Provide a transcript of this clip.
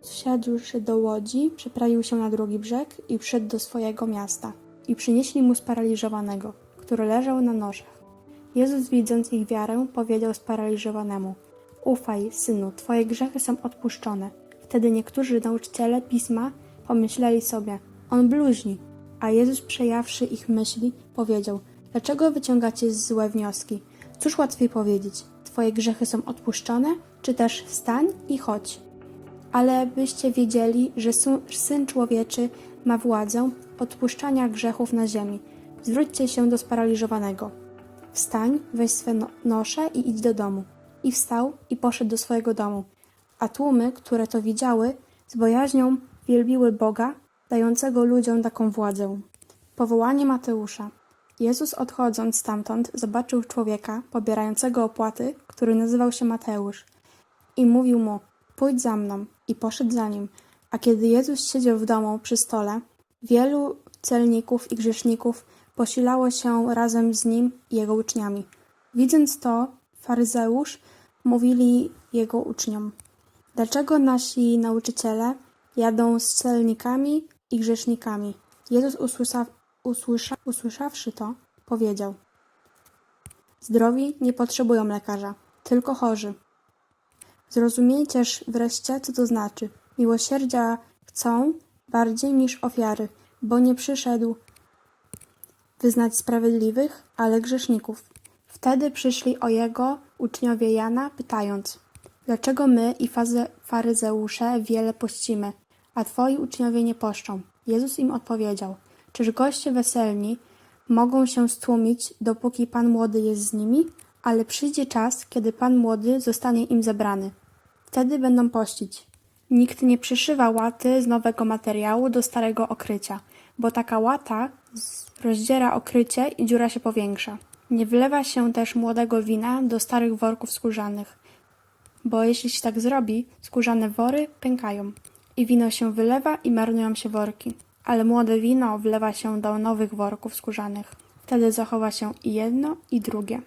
Wsiadłszy do łodzi, przeprawił się na drugi brzeg i wszedł do swojego miasta. I przynieśli mu sparaliżowanego, który leżał na noszach. Jezus, widząc ich wiarę, powiedział sparaliżowanemu: Ufaj, synu, twoje grzechy są odpuszczone. Wtedy niektórzy nauczyciele pisma pomyśleli sobie: On bluźni. A Jezus, przejawszy ich myśli, powiedział: Dlaczego wyciągacie złe wnioski? Cóż łatwiej powiedzieć: Twoje grzechy są odpuszczone, czy też wstań i chodź? Ale byście wiedzieli, że Syn Człowieczy ma władzę odpuszczania grzechów na ziemi. Zwróćcie się do sparaliżowanego. Wstań, weź swe no- nosze i idź do domu. I wstał i poszedł do swojego domu. A tłumy, które to widziały, z bojaźnią wielbiły Boga, dającego ludziom taką władzę. Powołanie Mateusza. Jezus odchodząc stamtąd zobaczył człowieka pobierającego opłaty, który nazywał się Mateusz i mówił mu: Pójdź za mną, i poszedł za nim. A kiedy Jezus siedział w domu przy stole, wielu celników i grzeszników posilało się razem z nim i jego uczniami. Widząc to, faryzeusz mówili jego uczniom: Dlaczego nasi nauczyciele jadą z celnikami i grzesznikami? Jezus usłysza, usłysza, usłyszawszy to, powiedział: Zdrowi nie potrzebują lekarza, tylko chorzy. Zrozumiejcież wreszcie, co to znaczy. Miłosierdzia chcą bardziej niż ofiary, bo nie przyszedł wyznać sprawiedliwych, ale grzeszników. Wtedy przyszli o jego uczniowie Jana, pytając: Dlaczego my i faryzeusze wiele pościmy, a twoi uczniowie nie poszczą? Jezus im odpowiedział: Czyż goście weselni mogą się stłumić, dopóki pan młody jest z nimi? Ale przyjdzie czas, kiedy pan młody zostanie im zabrany. Wtedy będą pościć. Nikt nie przyszywa łaty z nowego materiału do starego okrycia, bo taka łata rozdziera okrycie i dziura się powiększa. Nie wlewa się też młodego wina do starych worków skórzanych, bo jeśli się tak zrobi, skórzane wory pękają i wino się wylewa i marnują się worki. Ale młode wino wlewa się do nowych worków skórzanych. Wtedy zachowa się i jedno, i drugie.